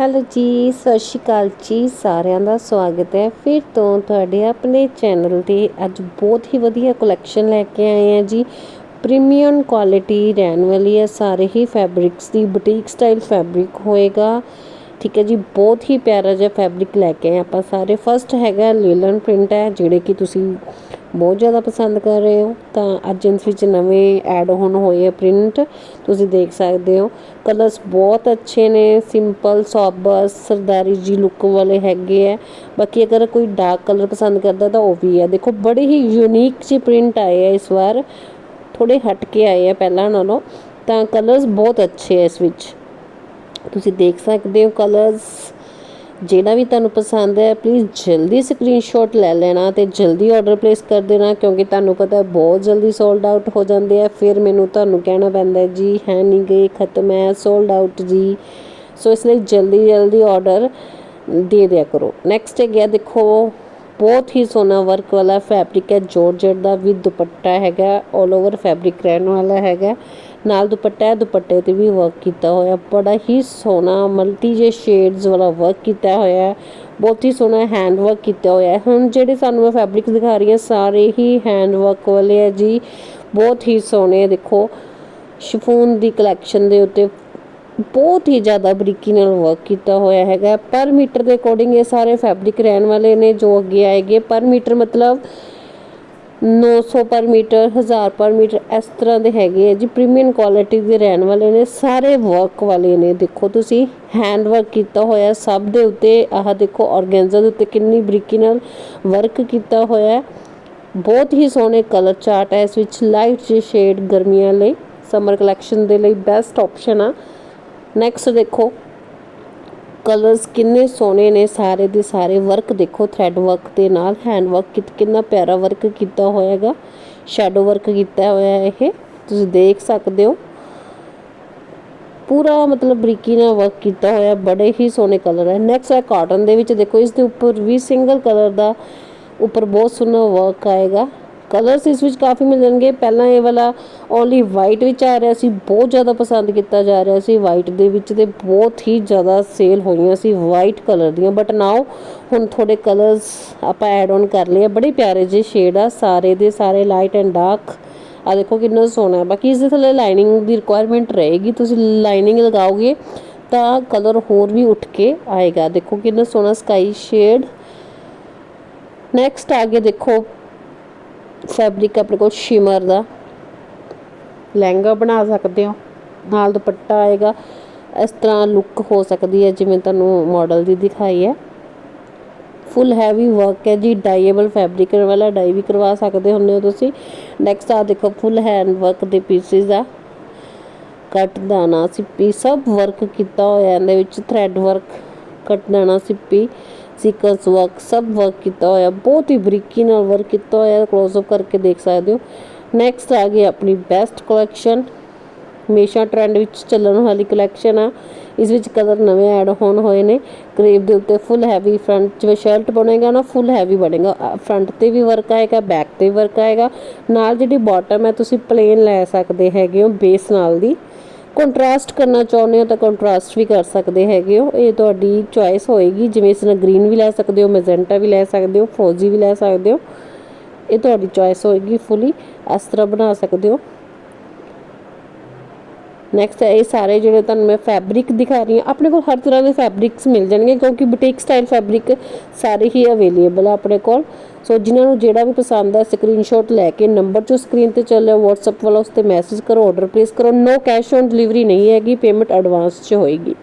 Hello ਜੀ, ਸਤਿ ਸ਼੍ਰੀ ਅਕਾਲ ਜੀ, ਸਾਰਿਆਂ ਦਾ ਸਵਾਗਤ ਹੈ। ਫਿਰ ਤੋਂ ਤੁਹਾਡੇ ਆਪਣੇ ਚੈਨਲ ਤੇ ਅੱਜ ਬਹੁਤ ਹੀ ਵਧੀਆ ਕਲੈਕਸ਼ਨ ਲੈ ਕੇ ਆਏ ਆ ਜੀ। ਪ੍ਰੀਮੀਅਮ ਕੁਆਲਿਟੀ ਰਹਿਣ ਵਾਲੀ ਹੈ, ਸਾਰੇ ਹੀ ਫੈਬਰਿਕਸ ਦੀ ਬੁਟੀਕ ਸਟਾਈਲ ਫੈਬਰਿਕ ਹੋਏਗਾ। ਠੀਕ ਹੈ ਜੀ, ਬਹੁਤ ਹੀ ਪਿਆਰਾ ਜਿਹਾ ਫੈਬਰਿਕ ਲੈ ਕੇ ਆਏ ਆਪਾਂ ਸਾਰੇ। ਫਸਟ ਹੈਗਾ ਲੀਲਨ ਪ੍ਰਿੰਟ ਹੈ, ਜਿਹੜੇ ਕਿ ਤੁਸੀਂ ਬਹੁਤ ਜ਼ਿਆਦਾ ਪਸੰਦ ਕਰ ਰਹੇ ਹੋ, ਤਾਂ ਅੱਜ ਇਸ ਵਿੱਚ ਨਵੇਂ ਐਡ ਹੋਣ ਹੋਏ ਆ ਪ੍ਰਿੰਟ ਤੁਸੀਂ ਦੇਖ ਸਕਦੇ ਹੋ। ਕਲਰਸ ਬਹੁਤ ਅੱਛੇ ਨੇ ਸਿੰਪਲ ਸੋਬਰ ਸਰਦਾਰੀ ਜੀ ਲੁੱਕ ਵਾਲੇ ਹੈਗੇ ਆ। ਬਾਕੀ ਅਗਰ ਕੋਈ ਡਾਰਕ ਕਲਰ ਪਸੰਦ ਕਰਦਾ ਤਾਂ ਉਹ ਵੀ ਆ। ਦੇਖੋ, ਬੜੇ ਹੀ ਯੂਨੀਕ ਜਿਹੇ ਪ੍ਰਿੰਟ ਆਏ ਆ ਇਸ ਵਾਰ। ਥੋੜੇ ਹਟ ਕੇ ਆਏ ਆ ਪਹਿਲਾਂ ਨਾਲੋਂ। ਤਾਂ ਕਲਰਸ ਬਹੁਤ ਅੱਛੇ ਆ ਇਸ ਵਿੱਚ। ਤੁਸੀਂ ਦੇਖ ਸਕਦੇ ਹੋ ਕਲਰਸ ਜਿਹੜਾ ਵੀ ਤੁਹਾਨੂੰ ਪਸੰਦ ਹੈ ਪਲੀਜ਼ ਜਲਦੀ ਸਕਰੀਨਸ਼ਾਟ ਲੈ ਲੈਣਾ ਤੇ ਜਲਦੀ ਆਰਡਰ ਪਲੇਸ ਕਰ ਦੇਣਾ ਕਿਉਂਕਿ ਤੁਹਾਨੂੰ ਪਤਾ ਬਹੁਤ ਜਲਦੀ ਸੋਲਡ ਆਊਟ ਹੋ ਜਾਂਦੇ ਆ। ਫਿਰ ਮੈਨੂੰ ਤੁਹਾਨੂੰ ਕਹਿਣਾ ਪੈਂਦਾ ਜੀ, ਹੈ ਨਹੀਂ ਗਏ, ਖਤਮ ਹੈ ਸੋਲਡ ਆਊਟ ਜੀ। ਸੋ ਇਸ ਲਈ ਜਲਦੀ ਜਲਦੀ ਆਰਡਰ ਦੇ ਦਿਆ ਕਰੋ। ਨੈਕਸਟ ਹੈ ਗਿਆ ਦੇਖੋ, ਬਹੁਤ ਹੀ ਸੋਨਾ ਵਰਕ ਵਾਲਾ ਫੈਬਰਿਕ ਹੈ ਜੋਰਜਟ ਦਾ ਵੀ ਦੁਪੱਟਾ ਹੈਗਾ 올 ਓਵਰ ਫੈਬਰਿਕ ਰਹਿਣ ਵਾਲਾ ਹੈਗਾ। ਨਾਲ ਦੁਪੱਟਾ ਹੈ, ਦੁਪੱਟੇ ਤੇ ਵੀ ਵਰਕ ਕੀਤਾ ਹੋਇਆ। ਬੜਾ ਹੀ ਸੋਹਣਾ ਮਲਟੀ ਜੇ ਸ਼ੇਡਸ ਵਾਲਾ ਵਰਕ ਕੀਤਾ ਹੋਇਆ ਹੈ। ਬਹੁਤ ਹੀ ਸੋਹਣਾ ਹੈਂਡ ਵਰਕ ਕੀਤਾ ਹੋਇਆ ਹੈ। ਹੁਣ ਜਿਹੜੇ ਸਾਨੂੰ ਮੈਂ ਫੈਬਰਿਕ ਦਿਖਾ ਰਹੀ ਹਾਂ, ਸਾਰੇ ਹੀ ਹੈਂਡ ਵਰਕ ਵਾਲੇ ਹੈ ਜੀ। ਬਹੁਤ ਹੀ ਸੋਹਣੇ ਦੇਖੋ। ਸ਼ਿਫੋਨ ਦੀ ਕਲੈਕਸ਼ਨ ਦੇ ਉੱਤੇ ਬਹੁਤ ਹੀ ਜ਼ਿਆਦਾ ਬਰੀਕੀ ਨਾਲ ਵਰਕ ਕੀਤਾ ਹੋਇਆ ਹੈਗਾ। ਪਰ ਮੀਟਰ ਦੇ ਅਕੋਰਡਿੰਗ ਇਹ ਸਾਰੇ ਫੈਬਰਿਕ ਰਹਿਣ ਵਾਲੇ ਨੇ ਜੋ ਅੱਗੇ ਆਏਗੇ। ਪਰ ਮੀਟਰ ਮਤਲਬ 900 ਪਰ ਮੀਟਰ 1000 ਪਰ ਮੀਟਰ ਇਸ ਤਰ੍ਹਾਂ ਦੇ ਹੈਗੇ ਆ ਜੀ। ਪ੍ਰੀਮੀਅਮ ਕੁਆਲਿਟੀ ਦੇ ਰਹਿਣ ਵਾਲੇ ਨੇ, ਸਾਰੇ ਵਰਕ ਵਾਲੇ ਨੇ। ਦੇਖੋ ਤੁਸੀਂ ਹੈਂਡ ਵਰਕ ਕੀਤਾ ਹੋਇਆ ਸਭ ਦੇ ਉੱਤੇ ਆਹ ਦੇਖੋ ਆਰਗੈਂਜ਼ਾ ਦੇ ਉੱਤੇ ਕਿੰਨੀ ਬਰੀਕੀ ਨਾਲ ਵਰਕ ਕੀਤਾ ਹੋਇਆ ਹੈ। ਬਹੁਤ ਹੀ ਸੋਹਣੇ ਕਲਰ ਚਾਰਟ ਹੈ ਇਸ ਵਿੱਚ। ਲਾਈਟ ਜਿਹੇ ਸ਼ੇਡ ਗਰਮੀਆਂ ਲਈ ਸਮਰ ਕਲੈਕਸ਼ਨ ਦੇ ਲਈ ਬੈਸਟ ਆਪਸ਼ਨ ਆ। ਨੈਕਸਟ ਦੇਖੋ ਕਲਰਸ ਕਿੰਨੇ ਸੋਹਣੇ ਨੇ, ਸਾਰੇ ਦੇ ਸਾਰੇ ਵਰਕ ਦੇਖੋ ਥ੍ਰੈਡ ਵਰਕ ਦੇ ਨਾਲ ਹੈਂਡ ਵਰਕ ਕਿੰਨਾ ਪਿਆਰਾ ਵਰਕ ਕੀਤਾ ਹੋਇਆ ਹੈਗਾ ਸ਼ੈਡੋ ਵਰਕ ਕੀਤਾ ਹੋਇਆ ਹੈ ਇਹ, ਤੁਸੀਂ ਦੇਖ ਸਕਦੇ ਹੋ। ਪੂਰਾ ਮਤਲਬ ਬਰੀਕੀ ਨਾਲ ਵਰਕ ਕੀਤਾ ਹੋਇਆ, ਬੜੇ ਹੀ ਸੋਹਣੇ ਕਲਰ ਹੈ। ਨੈਕਸਟ ਹੈ ਕਾਟਨ ਦੇ ਵਿੱਚ ਦੇਖੋ, ਇਸ ਦੇ ਉੱਪਰ ਵੀ ਸਿੰਗਲ ਕਲਰ ਦਾ, ਉੱਪਰ ਬਹੁਤ ਸੋਹਣਾ ਵਰਕ ਆਏਗਾ। ਕਲਰਸ ਇਸ ਵਿੱਚ ਕਾਫੀ ਮਿਲ ਜਾਣਗੇ ਪਹਿਲਾਂ ਇਹ ਵਾਲਾ ਓਨਲੀ ਵਾਈਟ ਵਿੱਚ ਆ ਰਿਹਾ ਸੀ, ਬਹੁਤ ਜ਼ਿਆਦਾ ਪਸੰਦ ਕੀਤਾ ਜਾ ਰਿਹਾ ਸੀ। ਵਾਈਟ ਦੇ ਵਿੱਚ ਤੇ ਬਹੁਤ ਹੀ ਜ਼ਿਆਦਾ ਸੇਲ ਹੋਈਆਂ ਸੀ ਵਾਈਟ ਕਲਰ ਦੀਆਂ। ਬਟ ਨਾਓ ਹੁਣ ਥੋੜੇ ਕਲਰਸ ਆਪਾਂ ਐਡ ਔਨ ਕਰ ਲਏ ਬੜੇ ਪਿਆਰੇ ਜਿਹੇ ਸ਼ੇਡ ਆ, ਸਾਰੇ ਦੇ ਸਾਰੇ ਲਾਈਟ ਐਂਡ ਡਾਰਕ ਆ ਦੇਖੋ ਕਿੰਨਾ ਸੋਹਣਾ ਬਾਕੀ ਇਸ ਦੇ ਥੱਲੇ ਲਾਈਨਿੰਗ ਦੀ ਰਿਕੁਆਇਰਮੈਂਟ ਰਹੇਗੀ। ਤੁਸੀਂ ਲਾਈਨਿੰਗ ਲਗਾਓਗੇ ਤਾਂ ਕਲਰ ਹੋਰ ਵੀ ਉੱਠ ਕੇ ਆਏਗਾ। ਦੇਖੋ ਕਿੰਨਾ ਸੋਹਣਾ ਸਕਾਈ ਸ਼ੇਡ ਨੈਕਸਟ ਆਗੇ ਦੇਖੋ ਫੈਬਰਿਕ ਆਪਣੇ ਕੋਲ ਸ਼ਿਮਰ ਦਾ। ਲਹਿੰਗਾ ਬਣਾ ਸਕਦੇ ਹੋ। ਨਾਲ ਦੁਪੱਟਾ ਆਏਗਾ। ਇਸ ਤਰ੍ਹਾਂ ਲੁੱਕ ਹੋ ਸਕਦੀ ਹੈ, ਜਿਵੇਂ ਤੁਹਾਨੂੰ ਮਾਡਲ ਦੀ ਦਿਖਾਈ ਹੈ। ਫੁੱਲ ਹੈਵੀ ਵਰਕ ਹੈ ਜੀ। ਡਾਈਏਬਲ ਫੈਬਰਿਕ ਵਾਲਾ ਡਾਈ ਵੀ ਕਰਵਾ ਸਕਦੇ ਹੁੰਦੇ ਹੋ ਤੁਸੀਂ। ਨੈਕਸਟ ਆ ਦੇਖੋ ਫੁੱਲ ਹੈਂਡ ਵਰਕ ਦੇ ਪੀਸਿਸ ਆ। ਕੱਟ ਦਾਣਾ ਸਿੱਪੀ। ਸਭ ਵਰਕ ਕੀਤਾ ਹੋਇਆ ਇਹਦੇ ਵਿੱਚ। ਥ੍ਰੈਡ ਵਰਕ ਕੱਟ ਦਾਣਾ ਸਿੱਪੀ। ਸੀਕਸ ਵਰਕ ਸਭ ਵਰਕ ਕੀਤਾ ਹੋਇਆ। ਬਹੁਤ ਹੀ ਬਰੀਕੀ ਨਾਲ ਵਰਕ ਕੀਤਾ ਹੋਇਆ। ਕਲੋਜ਼ ਅਪ ਕਰਕੇ ਦੇਖ ਸਕਦੇ ਹੋ। ਨੈਕਸਟ ਆ ਗਈ ਆਪਣੀ ਬੈਸਟ ਕਲੈਕਸ਼ਨ ਹਮੇਸ਼ਾ ਟ੍ਰੈਂਡ ਵਿੱਚ ਚੱਲਣ ਵਾਲੀ ਕਲੈਕਸ਼ਨ ਆ। ਇਸ ਵਿੱਚ ਕਲਰ ਨਵੇਂ ਐਡ ਹੋਣ ਹੋਏ ਨੇ। ਕਰੇਬ ਦੇ ਉੱਤੇ ਫੁੱਲ ਹੈਵੀ ਫਰੰਟ ਜਿਵੇਂ ਸ਼ਰਟ ਬਣੇਗਾ ਨਾ ਫੁੱਲ ਹੈਵੀ ਬਣੇਗਾ। ਫਰੰਟ ਤੇ ਵੀ ਵਰਕ ਆਏਗਾ ਬੈਕ ਤੇ ਵੀ ਵਰਕ ਆਏਗਾ। ਨਾਲ ਜਿਹੜੀ ਬਾਟਮ ਹੈ, ਤੁਸੀਂ ਪਲੇਨ ਲੈ ਸਕਦੇ ਹੈਗੇ ਹੋ ਬੇਸ ਨਾਲ ਦੀ। ਕੰਟਰਾਸਟ ਕਰਨਾ ਚਾਹੁੰਦੇ ਹੋ ਤਾਂ ਕੰਟਰਾਸਟ ਵੀ ਕਰ ਸਕਦੇ ਹੈਗੇ ਹੋ। ਇਹ ਤੁਹਾਡੀ ਚੁਆਇਸ ਹੋਏਗੀ। ਜਿਵੇਂ ਇਸ ਨਾਲ ਗ੍ਰੀਨ ਵੀ ਲੈ ਸਕਦੇ ਹੋ ਮੈਜੈਂਟਾ ਵੀ ਲੈ ਸਕਦੇ ਹੋ ਫੌਜੀ ਵੀ ਲੈ ਸਕਦੇ ਹੋ। ਇਹ ਤੁਹਾਡੀ ਚੁਆਇਸ ਹੋਏਗੀ ਫੁੱਲੀ ਇਸ ਤਰ੍ਹਾਂ ਬਣਾ ਸਕਦੇ ਹੋ। ਨੈਕਸਟ ਇਹ ਸਾਰੇ ਜਿਹੜੇ ਤੁਹਾਨੂੰ ਮੈਂ ਫੈਬਰਿਕ ਦਿਖਾ ਰਹੀ ਹਾਂ। ਆਪਣੇ ਕੋਲ ਹਰ ਤਰ੍ਹਾਂ ਦੇ ਫੈਬਰਿਕਸ ਮਿਲ ਜਾਣਗੇ ਕਿਉਂਕਿ ਬੁਟੀਕ ਸਟਾਈਲ ਫੈਬਰਿਕ ਸਾਰੇ ਹੀ ਅਵੇਲੇਬਲ ਆ ਆਪਣੇ ਕੋਲ। ਸੋ ਜਿਨ੍ਹਾਂ ਨੂੰ ਜਿਹੜਾ ਵੀ ਪਸੰਦ ਹੈ ਸਕਰੀਨਸ਼ਾਟ ਲੈ ਕੇ ਨੰਬਰ ਜੋ ਸਕਰੀਨ ਤੇ ਚੱਲ ਰਿਹਾ WhatsApp ਵਾਲਾ ਉਸ ਤੇ ਮੈਸੇਜ ਕਰੋ ਆਰਡਰ ਪਲੇਸ ਕਰੋ। ਨੋ ਕੈਸ਼ ਔਨ ਡਿਲੀਵਰੀ ਨਹੀਂ ਹੈਗੀ ਪੇਮੈਂਟ ਐਡਵਾਂਸ 'ਚ ਹੋਏਗੀ।